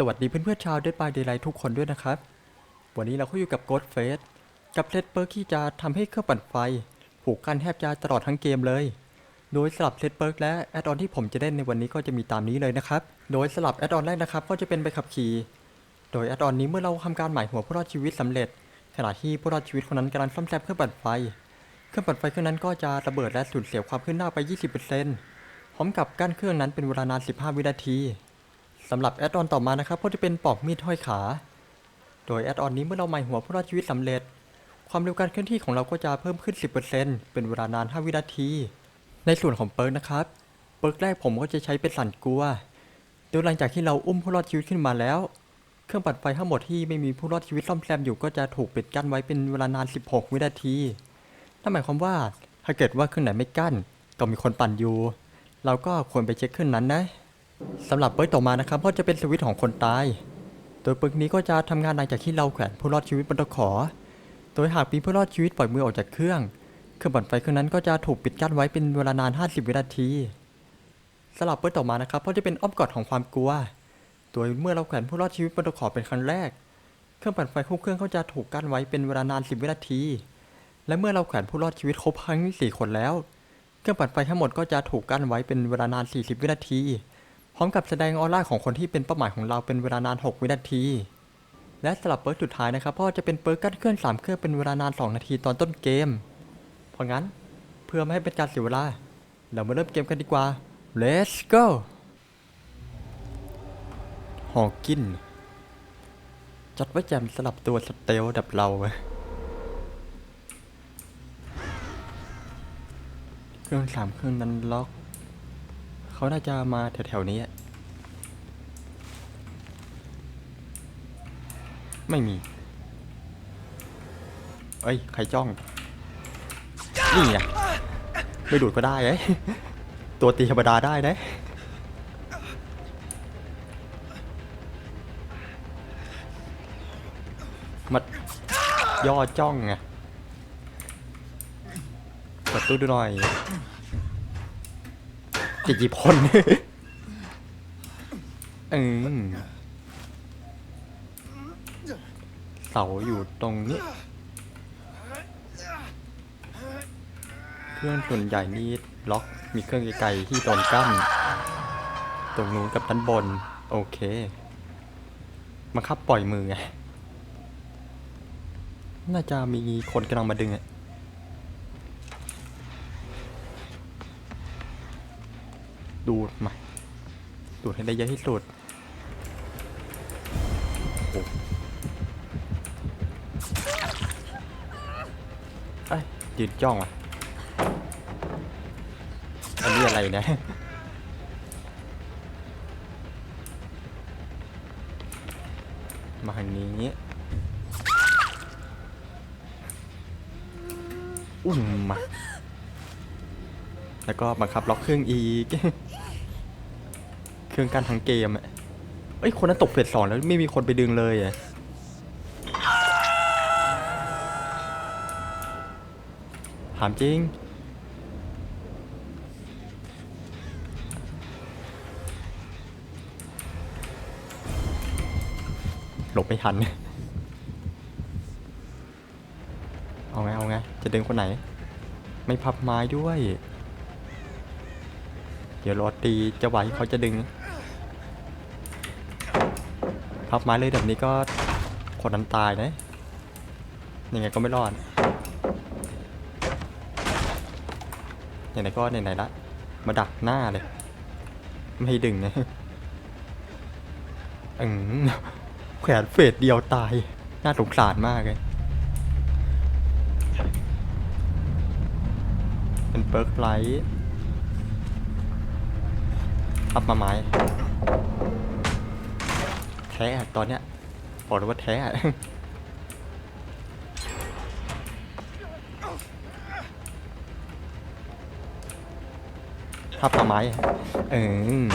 สวัสดีเพื่อนๆชาว Dead by Daylight ทุกคนด้วยนะครับ วันนี้เราก็อยู่กับ Ghost Face กับเซตเปิร์กที่จะทำให้เครื่องปั่นไฟ ผูกกันแทบจะตลอดทั้งเกมเลย โดยสลับเซตเปิร์กและแอดออนที่ผมจะเล่นในวันนี้ก็จะมีตามนี้เลยนะครับ โดยสลับแอดออนแรกนะครับ ก็จะเป็นใบขับขี่ โดยแอดออนนี้เมื่อเราทำการหมายหัวผู้รอดชีวิตสำเร็จ ขณะที่ผู้รอดชีวิตคนนั้นกำลังซ่อมแซมเครื่องปั่นไฟ เครื่องปั่นไฟเครื่องนั้นก็จะระเบิดและสูญเสียความขึ้นหน้าไป 20%พร้อมกับกั้นเครื่องนั้นเป็นเวลานาน 15 วินาที สำหรับแอดออนต่อมานะครับก็จะเป็นปอกมีดห้อยขา โดยแอดออนนี้เมื่อเราหมายหัวผู้รอดชีวิตสำเร็จ ความเร็วการเคลื่อนที่ของเราก็จะเพิ่มขึ้น 10%เป็นเวลานาน 5 วินาที ในส่วนของเปิร์กนะครับ เปิร์กแรกผมก็จะใช้เป็นสั่นกลัว โดยหลังจากที่เราอุ้มผู้รอดชีวิตขึ้นมาแล้ว เครื่องปั่นไฟทั้งหมดที่ไม่มีผู้รอดชีวิตซ่อมแซมอยู่ก็จะถูกปิดกั้นไว้เป็นเวลานาน 16 วินาที นั่นหมายความว่าถ้าเกิดว่าเครื่องไหนไม่กั้น ก็มีคนปั่นอยู่ เราก็ควรไปเช็คเครื่องนั้นนะ สำหรับเปิร์กต่อมานะครับก็จะเป็นสวิตช์ของคนตาย โดยเปิร์กนี้ก็จะทำงานหลังจากที่เราแขวนผู้รอดชีวิตบนตะขอ โดยหากมีผู้รอดชีวิตปล่อยมือออกจากเครื่อง เครื่องปั่นไฟเครื่องนั้นก็จะถูกปิดกั้นไว้เป็นเวลานาน 50 วินาทีสลับเปิร์กต่อมานะครับก็จะเป็นอ้อมกอดของความกลัว โดยเมื่อเราแขวนผู้รอดชีวิตบนตะขอเป็นครั้งแรก เครื่องปั่นไฟทุกเครื่องก็จะถูกกั้นไว้เป็นเวลานาน 10 วินาที และเมื่อเราแขวนผู้รอดชีวิตครบทั้ง4คนแล้ว เครื่องปั่นไฟทั้งหมดก็จะถูกกั้นไว้เป็นเวลานาน 40 วินาที พร้อมกับแสดงออร่าของคนที่เป็นเป้าหมายของเราเป็นเวลานาน 6 วินาที และสลับเปิร์กสุดท้ายนะครับก็จะเป็นเปิร์กกั้นเครื่องสามเครื่องเป็นเวลานาน 2 นาทีตอนต้นเกม เพราะงั้นเพื่อไม่ให้เป็นการเสียเวลา เรามาเริ่มเกมกันดีกว่า let's go ฮอกิน จัดไว้แจมสลับตัวสเตลดับเราเครื่องสามเครื่องนั้นล็อก เขาน่าจะมาแถวๆนี้ไม่มี เอ้ย ใครจ้อง นี่ไงไม่ดูดก็ได้เอ้ตัวตีธรรมดาได้นะมาย่อจ้องไงกดตู้ดูหน่อย จะกี่พนอืมเสาอยู่ตรงนี้ เครื่องส่วนใหญ่นี่ล็อกมีเครื่องไกลๆที่โดนกั้นตรงนู้นกับด้านบน โอเคมาคับปล่อยมือไงน่าจะมีคนกำลังมาดึงอะ ดูดมาดูดให้ได้เยอะที่สุดโอ้เอ้ยยืนจ้องว่ะอันนี้อะไรนะมาทางนี้อุ่นมา แล้วก็บังคับล็อกเครื่องอีก เครื่องการทั้งเกมอะเอ้ยคนนั้นตกเฟสสองแล้วไม่มีคนไปดึงเลยอะถามจริง หลบไม่ทัน เอาไง เอาไง จะดึงคนไหน ไม่พับไม้ด้วย เดี๋ยวรอตีจะไหวเขาจะดึง พับไม้เลยแบบนี้ก็คนนั้นตายนะ ยังไงก็ไม่รอดไหนๆก็ไหนๆละ มาดักหน้าเลย ไม่ดึงนะอืมแขวนเฟสเดียวตาย น่าสงสารมากเลยเป็นเปิร์กไลท์อัพมาไม้ ท้อะตอนเนี้ยบอกเลยว่าแท้อะพับมาไม้เออ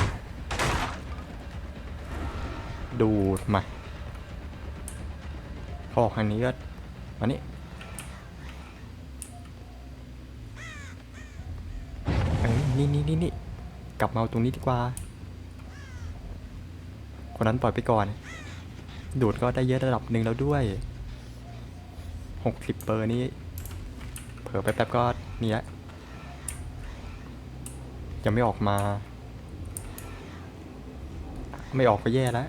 ดูดมาพอออกทางนี้ก็มานี่เออนี่นี่นี่นี่กลับมาเอาตรงนี้ดีกว่า คนนั้นปล่อยไปก่อน ดูดก็ได้เยอะระดับหนึ่งแล้วด้วยหกสิบเปอร์นี่เผลอแป๊บๆก็นี่แหละยังไม่ออกมา ไม่ออกไปแย่แล้ว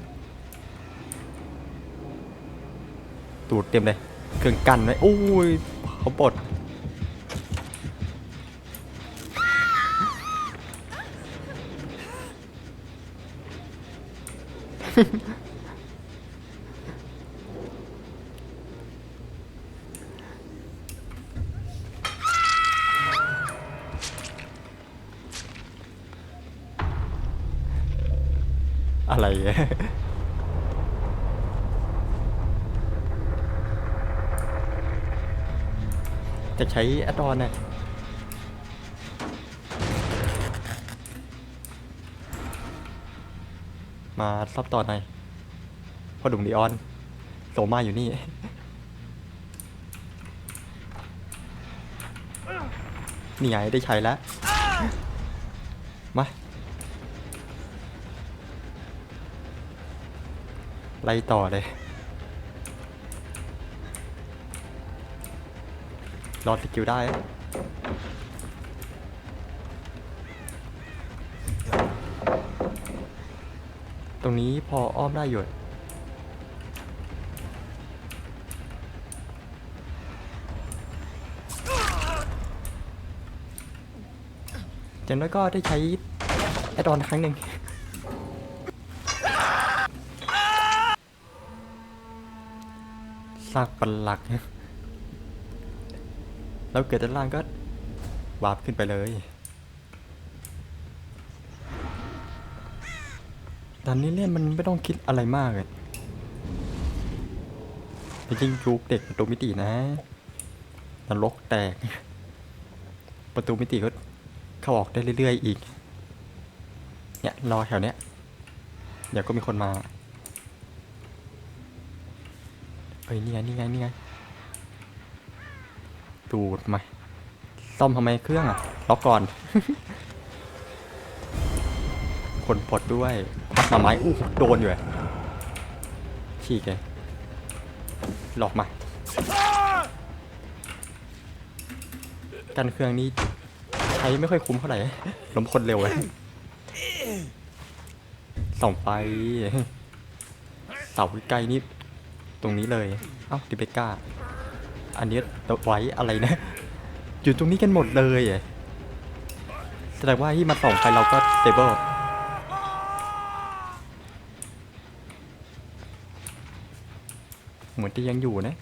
ตูดเต็มเลย เครื่องกันไว้โอ้ยเขาปลด อะไระจะใช้แอดออนน่ะ มาซับต่อหน่อยพอดุงดีออนโซมาอยู่นี่ นี่ไงได้ใช้แล้ว มา ไล่ต่อเลย รอดสกิลได้ ตรงนี้พออ้อมได้อยู่จากนั้นก็ได้ใช้แอดออนครั้งหนึ่งซากปันหลักแล้วเกิดด้านล่างก็วาร์ปขึ้นไปเลย ตอนเล่นมันไม่ต้องคิดอะไรมากเลยจริงๆยุคเด็กประตูมิตินะนรกแตก ประตูมิติก็เข้าออกได้เรื่อยๆ อีก เนี่ยรอแถวเนี้ยเดี๋ยวก็มีคนมาเอ้ยนี่ไงนี่ไงนี่ไงดูดมาซ่อมทำไมเครื่องอะล็อกก่อน คนปลดด้วย พัดมาไม้อู้โดนอยู่อะฉีกเลยหลอกมากันเครื่องนี้ใช้ไม่ค่อยคุ้มเท่าไหร่ล้มคนเร็วเลยส่องไฟเสาใกล้นี่ตรงนี้เลย เอ้าดิเบก้า อันนี้ไว้อะไรนะ อยู่ตรงนี้กันหมดเลยแสดงว่าที่มาส่องไปเราก็เตเบิลเห มือนจะยังอยู่นะ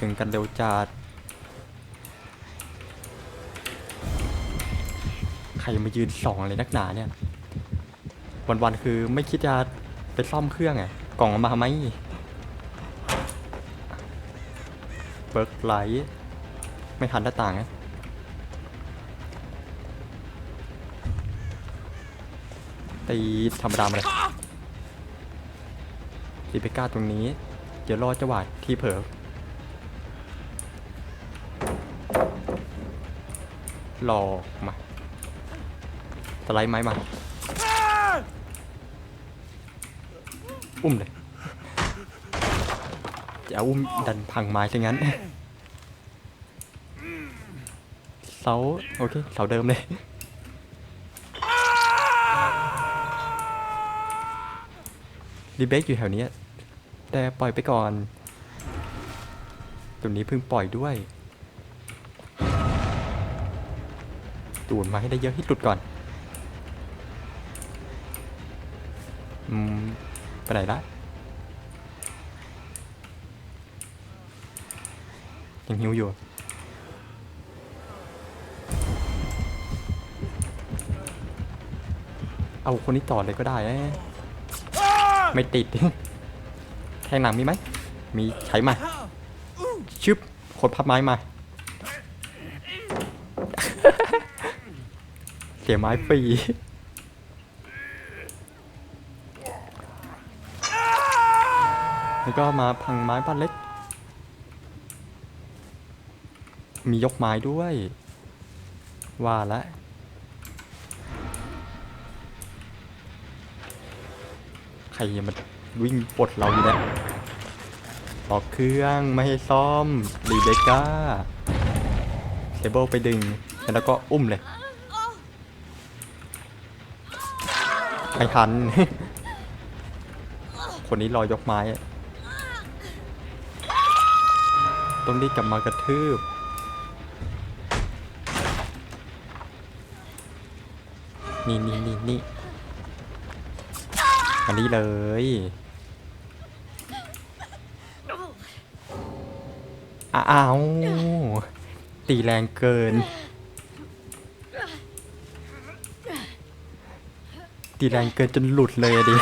ถึงกันเร็วจัดใครมายืนสองอะไรนักหนาเนี่ย วันๆคือไม่คิดจะไปซ่อมเครื่องไงกล่องมาทำไหมเบิร์กไลท์ไม่ทันหน้าต่างนะตีธรรมดามาเลย รีเบก้าตรงนี้ เดี๋ยวรอจังหวะที่เผลอหลอมาสไลด์ไม้มา อุ้มเลยจะเอาอุ้มดันพังไม้ซะงั้นเสาโอเคเสาเดิมเลย รีเบคอยู่แถวนี้แต่ปล่อยไปก่อน ตัวนี้เพิ่งปล่อยด้วยตูนมาให้ได้เยอะที่สุดก่อน อืม ไปไหนละยังหิวอยู่ เอาคนนี้ต่อเลยก็ได้นะ ไม่ติด แทงหนังมีไหม มีใช้มา ชึบคนพับไม้มา เสียไม้ฟรีแล้วก็มาพังไม้บ้านเล็ก มียกไม้ด้วย ว่าแล้ว รมันวิ่งปลดเราอยู่เนี่ยออกเครื่องไม่ให้ซ่อมรีเบก้าเซเบิลไปดึงแล้วก็อุ้มเลยไม่ทัน คนนี้รอยกไม้ ต้องรีบกลับมากระทืบนี่นี่นี่นี่ อันนี้เลย อ้าวตีแรงเกิน ตีแรงเกินจนหลุดเลยอะดิ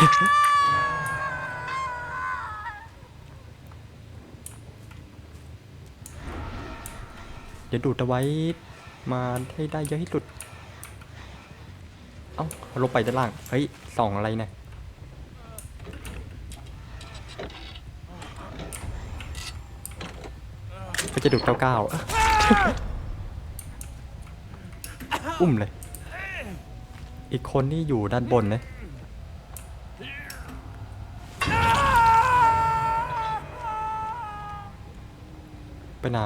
เดี๋ยวดูดเอาไว้มาให้ได้เยอะที่สุด เอ้าลงไปด้านล่าง เฮ้ยส่องอะไรเนี่ย ก็จะดูดเก้าเก้าอุ้มเลย อีกคนนี่อยู่ด้านบนนะไปไหน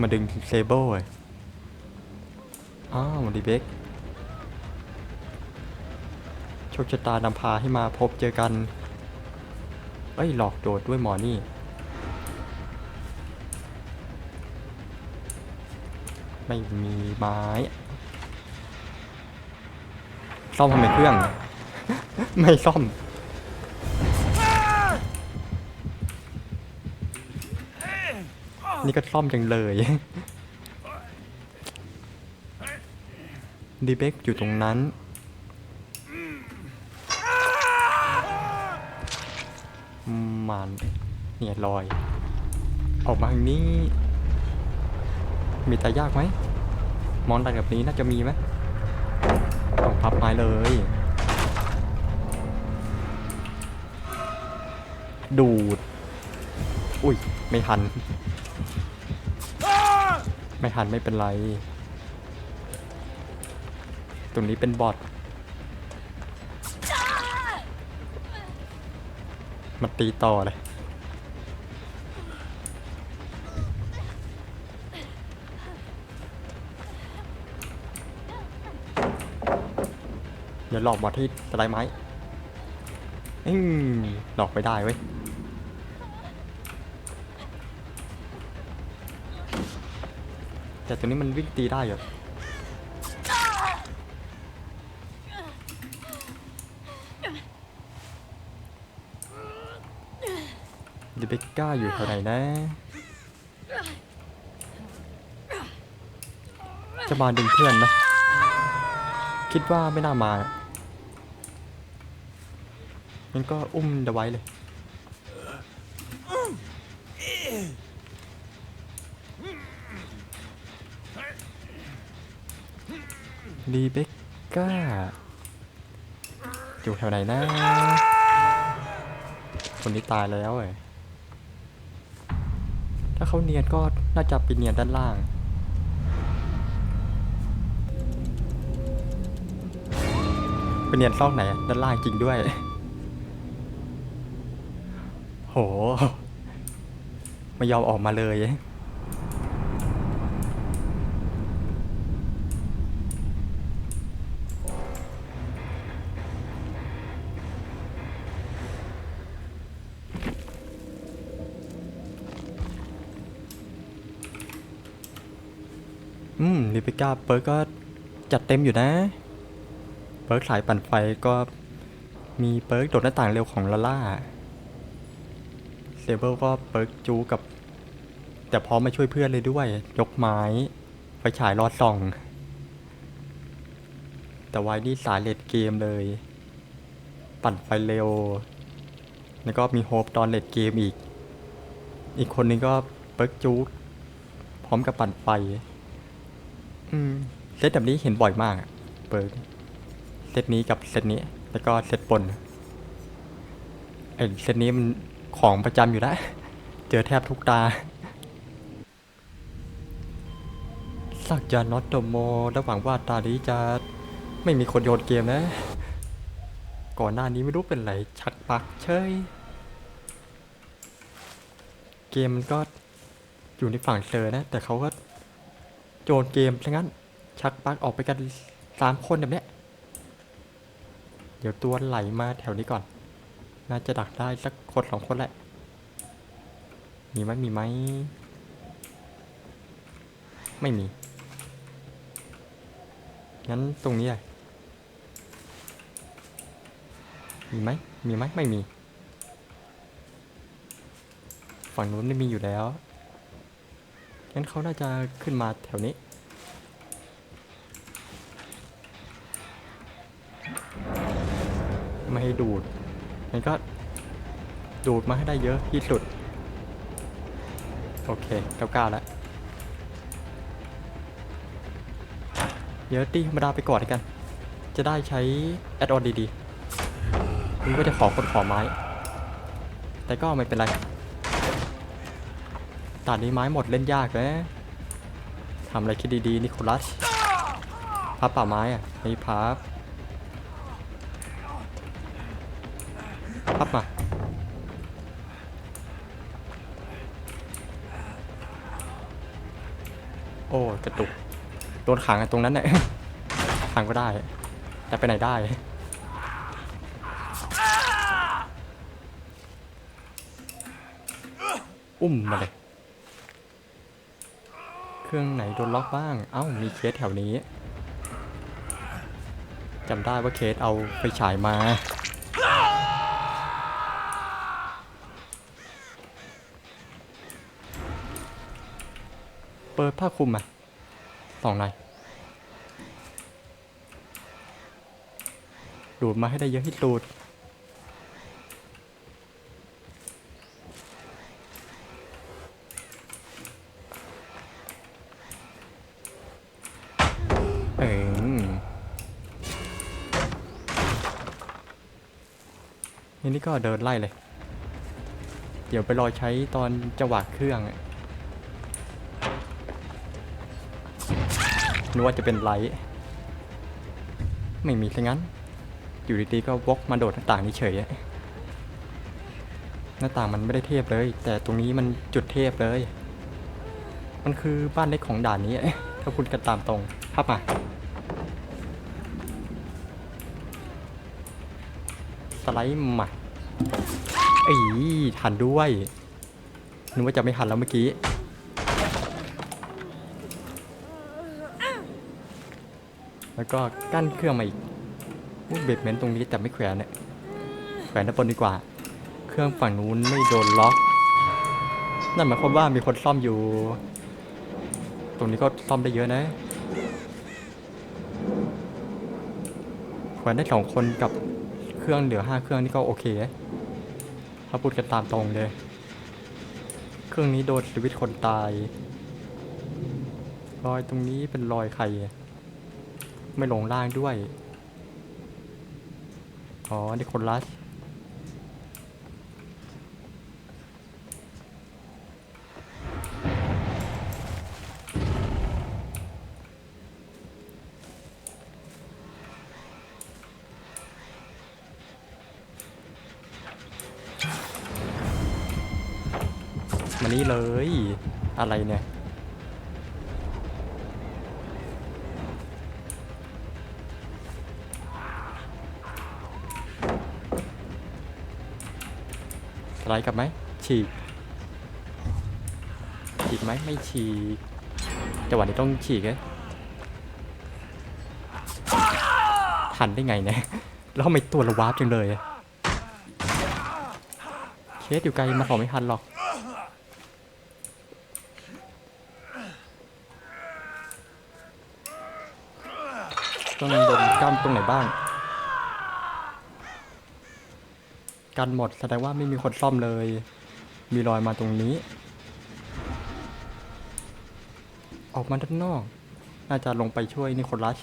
มาดึงเซเบิลเลยอ้าวดีเบกโชคชะตานำพาให้มาพบเจอกัน เอ้ยหลอกโดดด้วยหมอนี่ ไม่มีไม้ซ่อมทำไมเครื่อง ไม่ซ่อม นี่ก็ซ่อมจังเลยดีเบกอยู่ตรงนั้น เนี่ยลอย ออกมาทางนี้ มีตายากไหมมองอะไรแบบนี้น่าจะมีไหมต้องพับไม้เลย ดูด อุ้ย ไม่ทัน ไม่ทันไม่เป็นไร ตรงนี้เป็นบอท มันตีต่อเลย เดี๋ยวหลอกบอทที่สไลด์ไม้อืมหลอกไม่ได้เว้ยแต่ตัวนี้มันวิ่งตีได้เหรอ เบกก้าอยู่แถวไหนนะ จะมาดึงเพื่อนไหมคิดว่าไม่น่ามางั้นก็อุ้มเดอะไว้เลย รีเบคก้า อยู่แถวไหนนะ คนนี้ตายแล้วเอ้ย ถ้าเขาเนียนก็น่าจะไปเนียนด้านล่าง ไปเนียนซอกไหน ด้านล่างจริงด้วย โห ไม่ยอมออกมาเลย ลิปิก้าเปิร์กก็จัดเต็มอยู่นะ เปิร์กสายปั่นไฟก็มีเปิร์กโดดหน้าต่างเร็วของลาล่าเซเบิลก็เปิร์กจูกับ แต่พร้อมมาช่วยเพื่อนเลยด้วย ยกไม้ไฟฉายรอดส่อง แต่ไว้นี่สายเลดเกมเลย ปั่นไฟเร็ว แล้วก็มีโฮปตอนเลดเกมอีก อีกคนนึงก็เปิร์กจูพร้อมกับปั่นไฟ อืมเซตแบบนี้เห็นบ่อยมากอะเปิดเซตนี้กับเซตนี้ แล้วก็เซตบนไอเซตนี้มันของประจำอยู่แล้ว เจอแทบทุกตา สักยาน็อตโตโมและหวังว่าตานี้จะไม่มีคนโยนเกมนะ ก่อนหน้านี้ไม่รู้เป็นไร ชักปักเฉยเกมมันก็อยู่ในฝั่งเซอร์นะ แต่เขาก็ โยนเกมซะงั้น ชักปลักออกไปกันสามคนแบบเนี้ย เดี๋ยวตัวไหลมาแถวนี้ก่อน น่าจะดักได้สักคนสองคนแหละ มีไหมมีไหม ไม่มี งั้นตรงนี้อะมีไหมมีไหมไม่มี ฝั่งนู้นไม่มีอยู่แล้ว งั้นเขาน่าจะขึ้นมาแถวนี้ ไม่ให้ดูดงั้นก็ดูดมาให้ได้เยอะที่สุด โอเคเก้าเก้าแล้วเดี๋ยวตีธรรมดาไปก่อนแล้วกัน จะได้ใช้แอดออนดีๆคุณก็จะขอคนขอไม้ แต่ก็ไม่เป็นไร ตอนนี้ไม้หมดเล่นยากนะทำอะไรคิดดีๆนิโคลัสพับป่าไม้อะไม่พับพับมาโอ้กระตุกโดนขังตรงนั้นเนี่ยขังก็ได้ แต่ไปไหนได้อุ้มมาเลย เครื่องไหนโดนล็อกบ้าง เอ้า มีเคสแถวนี้จำได้ว่าเคสเอาไปฉายมา เปิดผ้าคลุมอะสองในดูดมาให้ได้เยอะที่สุด เออนี่นี่ก็เดินไล่เลย เดี๋ยวไปรอใช้ตอนจังหวะเครื่องอนึกว่าจะเป็นไลท์ไม่มีซะงั้น อยู่ดีๆก็วกมาโดดหน้าต่างนี้เฉยหน้าต่างมันไม่ได้เทพเลย แต่ตรงนี้มันจุดเทพเลย มันคือบ้านเล็กของด่านนี้ถ้าคุณกันตามตรงภาพมา ไลด์มาอีทันด้วยนึกว่าจะไม่ทันแล้วเมื่อกี้แล้วก็กั้นเครื่องมาอีกอู้เบดเมนตรงนี้แต่ไม่แขวนเนี่ยแขวนด้านบนดีกว่า เครื่องฝั่งนู้นไม่โดนล็อก นั่นหมายความว่ามีคนซ่อมอยู่ ตรงนี้ก็ซ่อมได้เยอะนะแขวนได้สองคนกับ รื่อง เหลือห้าเครื่องนี่ก็โอเคถ้าพูดกันตามตรงเลย เครื่องนี้โดนชีวิตคนตาย รอยตรงนี้เป็นรอยใคร ไม่ลงล่างด้วย อ๋อนี่คนรัส อะไรเนี่ย สไลด์กลับไหม ฉีก ฉีกไหม ไม่ฉีก จังหวะนี้ต้องฉีกเลยทันได้ไงเนี่ย แล้วทำไมตัวระวาบจังเลย เคสอยู่ไกลมาขอไม่ทันหรอก ต้องโดนกล้ามตรงไหนบ้าง กันหมดแสดงว่าไม่มีคนซ่อมเลย มีรอยมาตรงนี้ ออกมาด้านนอก น่าจะลงไปช่วยนิโคลัส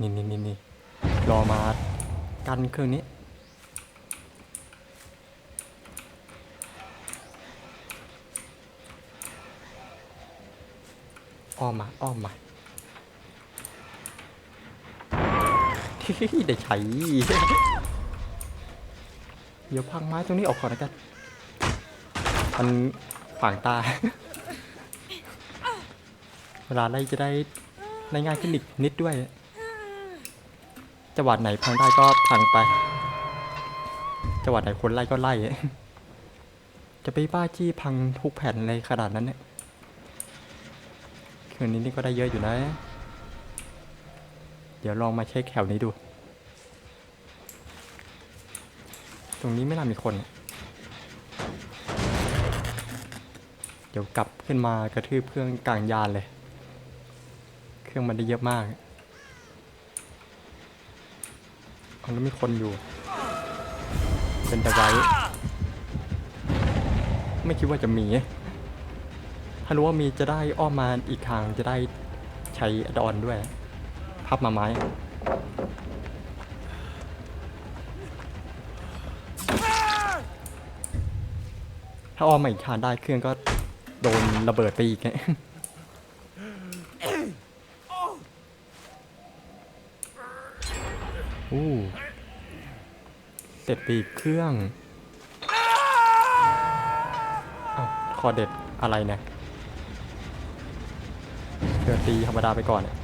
นี่นี่นี่นี่รอมากันเครื่องนี้ อ้อมมา อ้อมมาได้ใช้เดี๋ยวพังไม้ตรงนี้ออกก่อนนะกันมันขวางตา เวลาไล่จะได้ได้ง่ายขึ้นอีกนิดด้วยจังหวัดไหนพังได้ก็พังไปจังหวัดไหนคนไล่ก็ไล่ จะไปบ้าจี้พังทุกแผ่นเลยขนาดนั้นเนี่ย คืนนี้นี่ก็ได้เยอะอยู่นะ เดี๋ยวลองมาเช็คแถวนี้ดู ตรงนี้ไม่น่ามีคน เดี๋ยวกลับขึ้นมากระทืบเครื่องกลางยานเลย เครื่องมันได้เยอะมากเอาแล้วมีคนอยู่ เป็นตะไว้ไม่คิดว่าจะมี ถ้ารู้ว่ามีจะได้อ้อมมาอีกทางจะได้ใช้อดอนด้วย พับมาไม้ถ้าอ้อมมาอีกทางได้เครื่องก็โดนระเบิดไปอีกไงอู้เสร็จไปอีกเครื่องอ้าวคอเด็ดอะไรเนี่ย เกิดตีธรรมดาไปก่อนเนี่ย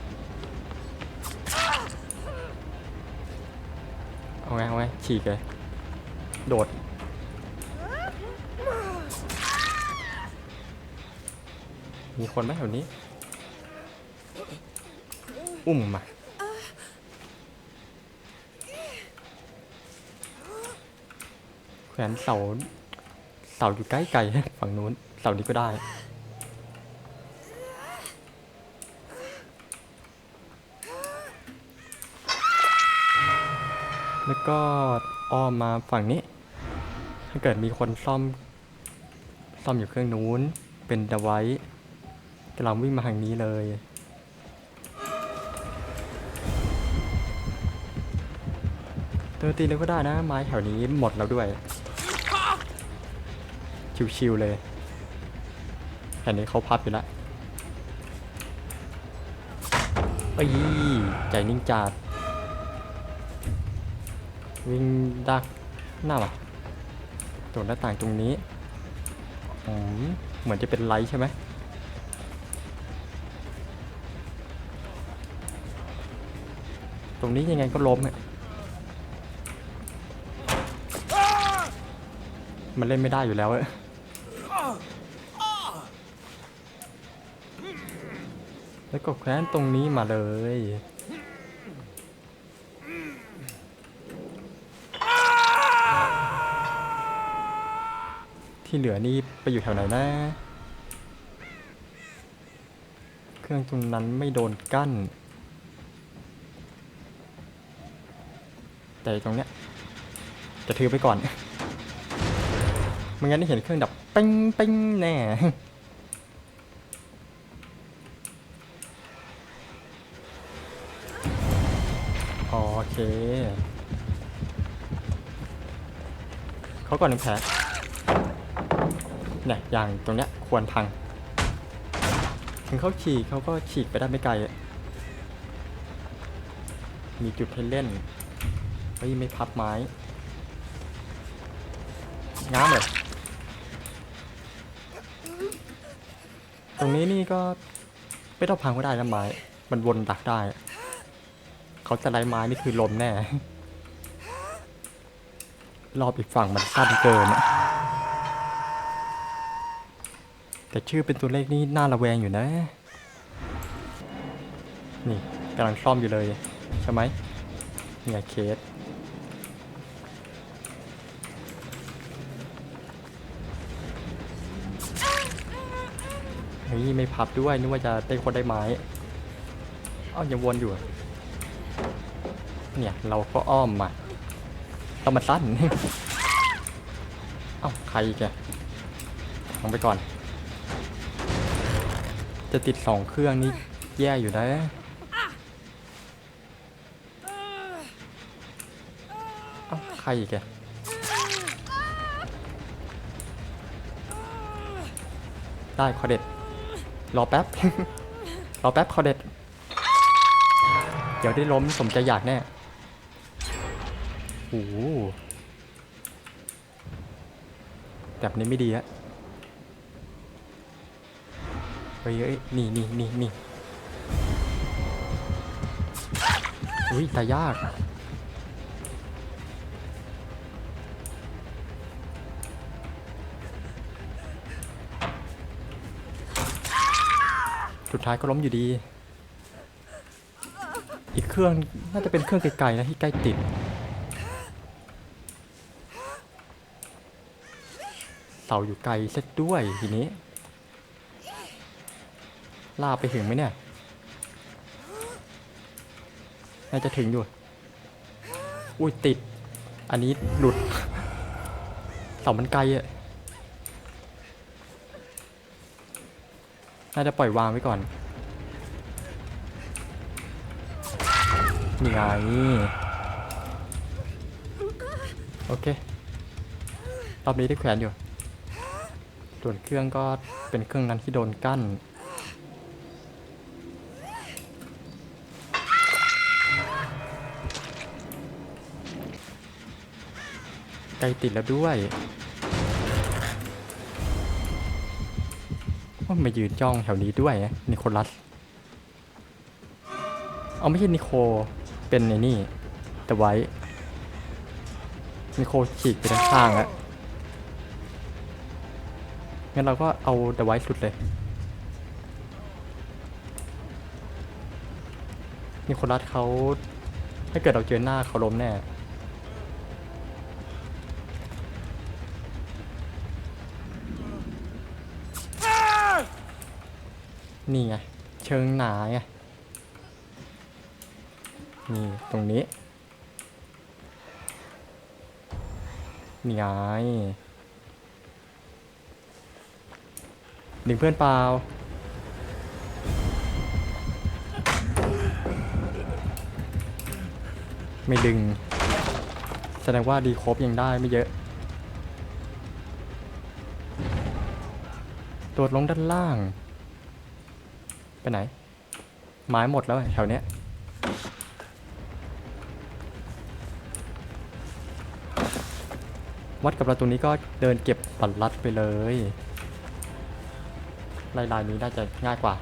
เอาไงเอาไงฉีกเลย โดด มีคนไหมแถวนี้ อุ้มมาแขวนเสาเสาอยู่ใกล้ไกลฝั่งนู้นเสานี้ก็ได้ แล้วก็อ้อมมาฝั่งนี้ ถ้าเกิดมีคนซ่อม ซ่อมอยู่เครื่องนู้น เป็นดไว้กำลังวิ่งมาทางนี้เลยเติมตีเลยก็ได้นะ ไม้แถวนี้หมดแล้วด้วย ชิวๆเลยแผ่นนี้เขาพับอยู่แล้วเอ้ยใจนิ่งจัด วิ่งดักหน้าว่ะตรงหน้าต่างตรงนี้อืมเหมือนจะเป็นไลท์ใช่ไหมตรงนี้ยังไงก็ล้มมันเล่นไม่ได้อยู่แล้วเอะแล้วก็แคว้นตรงนี้มาเลย ที่เหลือนี่ไปอยู่แถวไหนนะ เครื่องตรงนั้นไม่โดนกั้น แต่ตรงเนี้ยจะถือไปก่อนไม่งั้นได้เห็นเครื่องดับเป้งเป้งแน่โอเค เขาก่อนหนึ่งแผล เนี่ยอย่างตรงเนี้ยควรพัง ถึงเขาฉีกเขาก็ฉีกไปได้ไม่ไกล มีจุดให้เล่นเฮ้ยไม่พับไม้ง้ามเลยตรงนี้นี่ก็ไม่ต้องพังก็ได้นะไม้ มันวนดักได้ เขาจะไล่ไม้นี่คือลมแน่ รอบอีกฝั่งมันสั้นเกินอะ แต่ชื่อเป็นตัวเลขนี่น่าระแวงอยู่นะ นี่กำลังซ่อมอยู่เลยใช่ไหมเนี่ยเคสเฮ้ยไม่พับด้วยนึกว่าจะได้คนได้ไม้ อ้าวยังวนอยู่ เนี่ยเราก็อ้อมมาต้องมาสั้น เอ้าใครอีกลงไปก่อน จะติดสองเครื่องนี่แย่อยู่นะเอ้าใครอีกอะได้ขอเด็ด รอแป๊บ รอแป๊บคอเด็ด เดี๋ยวได้ล้มสมใจอยากแน่โอ้โหแบบนี้ไม่ดีอะ เฮ้ยเฮ้ยนี่นี่นี่นี่อุ้ยตายยากสุดท้ายก็ล้มอยู่ดี อีกเครื่องน่าจะเป็นเครื่องไกลๆนะที่ใกล้ติด เสาอยู่ไกลเสร็จด้วยทีนี้ ลาบไปถึงไหมเนี่ยน่าจะถึงอยู่ อุ้ยติด อันนี้หลุด เสามันไกลอะน่าจะปล่อยวางไว้ก่อน นี่ไง โอเค รอบนี้ได้แขวนอยู่ ส่วนเครื่องก็เป็นเครื่องนั้นที่โดนกั้น กลติดแล้วด้วยว่ามายืนจ้องแถวนี้ด้วยนิโคลัส เอาไม่ใช่นิโคเป็นในนี่ แต่ไว้ นิโคฉีกไปด้านข้างแล้วงั้นเราก็เอาเดไว้สุดเลย นิโคลัสเขาถ้าเกิดเราเจอหน้าเขาล้มแน่ นี่ไง เชิงหนาไง นี่ตรงนี้ นี่ไง ดึงเพื่อนเปล่า ไม่ดึง แสดงว่าดีครบยังได้ไม่เยอะโดดลงด้านล่าง ไปไหน ไม้หมดแล้วแถวเนี้ยวัดกับเราตรงนี้ก็เดินเก็บปันลัดไปเลยลายลายนี้น่าจะง่ายกว่า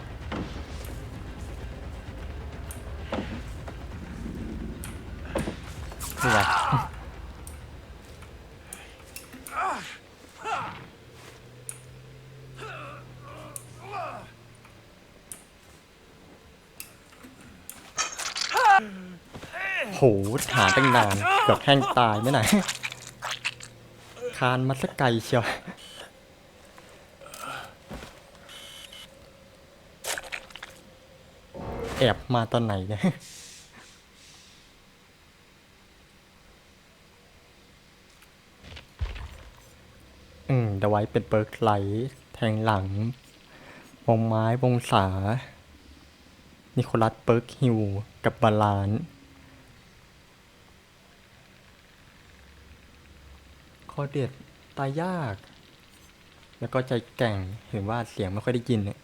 โหหาตั้งนานเกือบแห้งตายไม่ไหนคานมาสักไกลเชียวแอบมาตอนไหนเนี่ยอืมเดไว้เป็นเปิร์กไลท์แทงหลัง วงไม้วงศานิโคลัสเปิร์กฮิว กับบาลานซ์คอเด็ดตายยาก แล้วก็ใจแก่งเห็นว่าเสียงไม่ค่อยได้ยินเนี่ย